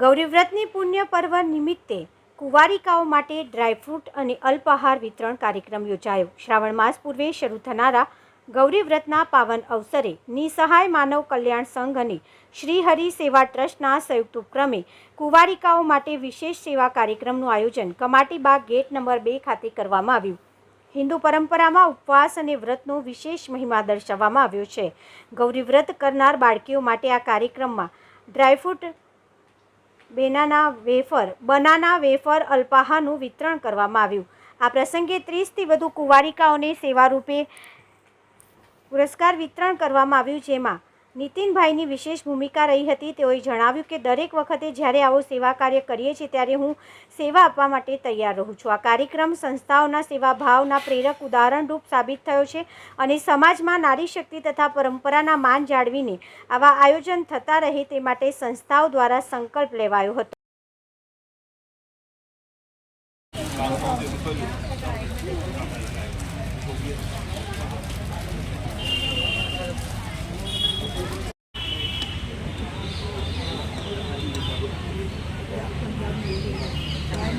ગૌરીવ્રતની પુણ્ય પર્વ નિમિત્તે કુંવારિકાઓ માટે ડ્રાયફ્રૂટ અને અલ્પાહાર વિતરણ કાર્યક્રમ યોજાયો. શ્રાવણ માસ પૂર્વે શરૂ થનારા ગૌરીવ્રતના પાવન અવસરે નિસહાય માનવ કલ્યાણ સંઘ અને શ્રી હરિ સેવા ટ્રસ્ટના સંયુક્ત ઉપક્રમે કુંવારિકાઓ માટે વિશેષ સેવા કાર્યક્રમનું આયોજન કમાટીબાગ ગેટ નંબર બે ખાતે કરવામાં આવ્યું. હિન્દુ પરંપરામાં ઉપવાસ અને વ્રતનો વિશેષ મહિમા દર્શાવવામાં આવ્યો છે. ગૌરી વ્રત કરનાર બાળકીઓ માટે આ કાર્યક્રમમાં dry fruit banana wafer, banana wafer અલ્પાહાનું વિતરણ કરવામાં આવ્યું. આ પ્રસંગે ત્રીસથી વધુ કુંવારિકાઓને સેવારૂપે પુરસ્કાર વિતરણ કરવામાં આવ્યું, જેમાં નીતિનભાઈની વિશેષ ભૂમિકા રહી હતી. તેઓએ જણાવ્યું કે દરેક વખતે જ્યારે આવો સેવા કાર્ય કરીએ છીએ ત્યારે હું સેવા આપવા માટે તૈયાર રહું છું. આ કાર્યક્રમ સંસ્થાઓના સેવા ભાવના પ્રેરક ઉદાહરણરૂપ સાબિત થયો છે અને સમાજમાં નારી શક્તિ તથા પરંપરાના માન જાળવીને આવા આયોજન થતા રહે તે માટે સંસ્થાઓ દ્વારા સંકલ્પ લેવાયો હતો.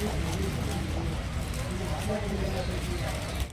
Thank you.